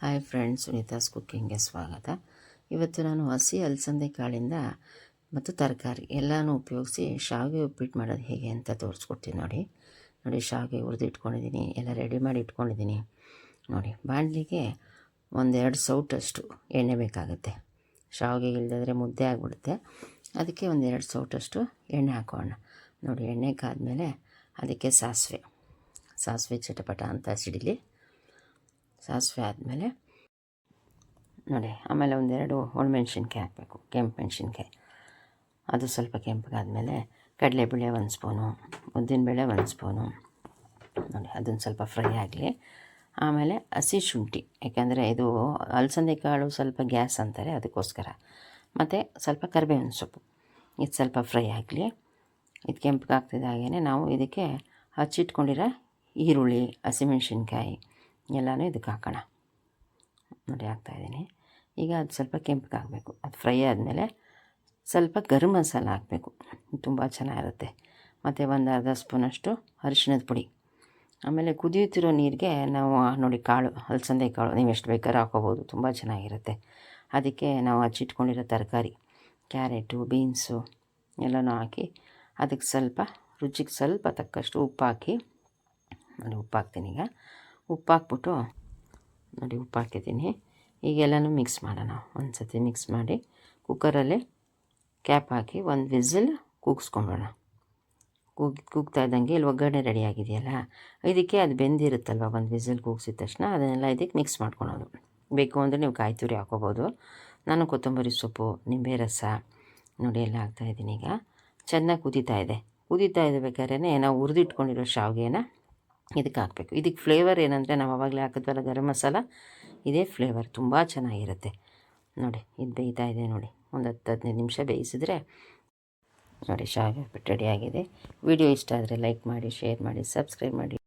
Hi friends ಸುನೀತಾಸ್ ಕುಕ್ಕಿಂಗ್ಗೆ ಸ್ವಾಗತ. ಇವತ್ತು ನಾನು ಹಸಿ ಅಲಸಂದೆ ಕಾಳಿಂದ ಮತ್ತು ತರಕಾರಿ ಎಲ್ಲನೂ ಉಪಯೋಗಿಸಿ ಶಾವಿಗೆ ಉಪ್ಪಿಟ್ಟು ಮಾಡೋದು ಹೇಗೆ ಅಂತ ತೋರಿಸ್ಕೊಡ್ತೀನಿ ನೋಡಿ. ನೋಡಿ, ಶಾವಿಗೆ ಹುರಿದು ಇಟ್ಕೊಂಡಿದ್ದೀನಿ, ಎಲ್ಲ ರೆಡಿ ಮಾಡಿ ಇಟ್ಕೊಂಡಿದ್ದೀನಿ. ನೋಡಿ, ಬಾಣಲಿಗೆ ಒಂದೆರಡು ಸೌಟಷ್ಟು ಎಣ್ಣೆ ಬೇಕಾಗುತ್ತೆ. ಶಾವಿಗೆ ಇಲ್ಲದಿದ್ರೆ ಮುದ್ದೆ ಆಗಿಬಿಡುತ್ತೆ. ಅದಕ್ಕೆ ಒಂದೆರಡು ಸೌಟಷ್ಟು ಎಣ್ಣೆ ಹಾಕೋಣ. ನೋಡಿ, ಎಣ್ಣೆ ಕಾದ್ಮೇಲೆ ಅದಕ್ಕೆ ಸಾಸಿವೆ. ಸಾಸಿವೆ ಚಟಪಟ ಅಂತ ಸಿಡಿಲಿ ಸಾಸಿವೆ ಆದಮೇಲೆ ನೋಡಿ, ಆಮೇಲೆ ಒಂದೆರಡು ಒಣಮೆಣ್ಸಿನ್ಕಾಯಿ ಹಾಕಬೇಕು, ಕೆಂಪು ಮೆಣಸಿನ್ಕಾಯಿ. ಅದು ಸ್ವಲ್ಪ ಕೆಂಪಗಾದಮೇಲೆ ಕಡಲೆಬೇಳೆ ಒಂದು ಸ್ಪೂನು, ಉದ್ದಿನಬೇಳೆ ಒಂದು ಸ್ಪೂನು. ನೋಡಿ ಅದನ್ನು ಸ್ವಲ್ಪ ಫ್ರೈ ಆಗಲಿ. ಆಮೇಲೆ ಹಸಿ ಶುಂಠಿ, ಯಾಕೆಂದರೆ ಇದು ಅಲಸಂದೆ ಕಾಳು ಸ್ವಲ್ಪ ಗ್ಯಾಸ್ ಅಂತಾರೆ, ಅದಕ್ಕೋಸ್ಕರ. ಮತ್ತು ಸ್ವಲ್ಪ ಕರಿಬೇವಿನ ಸೊಪ್ಪು, ಇದು ಸ್ವಲ್ಪ ಫ್ರೈ ಆಗಲಿ. ಇದು ಕೆಂಪಗಾಗ್ತಿದ್ದಾಗೇ ನಾವು ಇದಕ್ಕೆ ಹಚ್ಚಿಟ್ಕೊಂಡಿರೋ ಈರುಳ್ಳಿ, ಹಸಿಮೆಣ್ಸಿನ್ಕಾಯಿ ಎಲ್ಲನೂ ಇದಕ್ಕೆ ಹಾಕೋಣ. ನೋಡಿ ಹಾಕ್ತಾಯಿದ್ದೀನಿ ಈಗ ಅದು ಸ್ವಲ್ಪ ಕೆಂಪಗಾಗಬೇಕು ಅದು ಫ್ರೈ ಆದಮೇಲೆ ಸ್ವಲ್ಪ ಗರಂ ಮಸಾಲ ಹಾಕಬೇಕು. ತುಂಬ ಚೆನ್ನಾಗಿರುತ್ತೆ. ಮತ್ತು ಒಂದು ಅರ್ಧ ಸ್ಪೂನಷ್ಟು ಅರಿಶಿಣದ ಪುಡಿ. ಆಮೇಲೆ ಕುದಿಯುತ್ತಿರೋ ನೀರಿಗೆ ನಾವು ನೋಡಿ ಕಾಳು, ಅಲಸಂದೆ ಕಾಳು, ನೀವು ಎಷ್ಟು ಬೇಕಾದ್ರೂ ಹಾಕೋಬೋದು. ತುಂಬ ಚೆನ್ನಾಗಿರುತ್ತೆ. ಅದಕ್ಕೆ ನಾವು ಹಚ್ಚಿಟ್ಕೊಂಡಿರೋ ತರಕಾರಿ, ಕ್ಯಾರೆಟು, ಬೀನ್ಸು ಎಲ್ಲನೂ ಹಾಕಿ ಅದಕ್ಕೆ ಸ್ವಲ್ಪ, ರುಚಿಗೆ ಸ್ವಲ್ಪ ತಕ್ಕಷ್ಟು ಉಪ್ಪು ಹಾಕಿ, ನೋಡಿ ಉಪ್ಪು ಹಾಕ್ತೀನಿ ಈಗ. ಉಪ್ಪು ಹಾಕ್ಬಿಟ್ಟು ನೋಡಿ ಉಪ್ಪು ಹಾಕಿದ್ದೀನಿ ಈಗೆಲ್ಲನೂ ಮಿಕ್ಸ್ ಮಾಡೋಣ. ಒಂದು ಸತಿ ಮಿಕ್ಸ್ ಮಾಡಿ ಕುಕ್ಕರಲ್ಲಿ ಕ್ಯಾಪ್ ಹಾಕಿ ಒಂದು ವಿಸಿಲ್ ಕೂಗಿಸ್ಕೊಂಬೋಣ ಕೂಗಿ, ಕೂಗ್ತಾ ಇದ್ದಂಗೆ ಇಲ್ಲಿ ಒಗ್ಗರಣೆ ರೆಡಿ ಆಗಿದೆಯಲ್ಲ? ಇದಕ್ಕೆ ಅದು ಬೆಂದಿರುತ್ತಲ್ವ? ಒಂದು ವಿಸಿಲ್ ಕೂಗಿಸಿದ ತಕ್ಷಣ ಅದನ್ನೆಲ್ಲ ಇದಕ್ಕೆ ಮಿಕ್ಸ್ ಮಾಡ್ಕೊಳೋದು. ಬೇಕು ಅಂದರೆ ನೀವು ಕಾಯಿ ತುರಿ ಹಾಕೋಬೋದು. ನಾನು ಕೊತ್ತಂಬರಿ ಸೊಪ್ಪು, ನಿಂಬೆ ರಸ ನೋಡಿ ಎಲ್ಲ ಹಾಕ್ತಾಯಿದ್ದೀನಿ ಈಗ. ಚೆನ್ನಾಗಿ ಕುದೀತಾ ಇದೆ. ಕುದೀತಾ ಇರಬೇಕಾದ್ರೆ ನಾವು ಹುರಿದಿಟ್ಕೊಂಡಿರೋ ಶಾವಿಗೆನ ಇದಕ್ಕೆ ಹಾಕಬೇಕು. ಇದಕ್ಕೆ ಫ್ಲೇವರ್ ಏನಂದರೆ ನಾವು ಆವಾಗಲೇ ಹಾಕಿದ್ವಲ್ಲ ಗರಂ ಮಸಾಲ, ಇದೇ ಫ್ಲೇವರ್ ತುಂಬ ಚೆನ್ನಾಗಿರುತ್ತೆ. ನೋಡಿ, ಇದು ಬೇಯ್ತಾ ಇದೆ ನೋಡಿ. ಒಂದು ಹತ್ತು ಹದಿನೈದು ನಿಮಿಷ ಬೇಯಿಸಿದ್ರೆ ನೋಡಿ, ಶಾವಿಗೆ ರೆಡಿ ರೆಡಿಯಾಗಿದೆ ವಿಡಿಯೋ ಇಷ್ಟ ಆದರೆ ಲೈಕ್ ಮಾಡಿ ಶೇರ್ ಮಾಡಿ ಸಬ್ಸ್ಕ್ರೈಬ್ ಮಾಡಿ.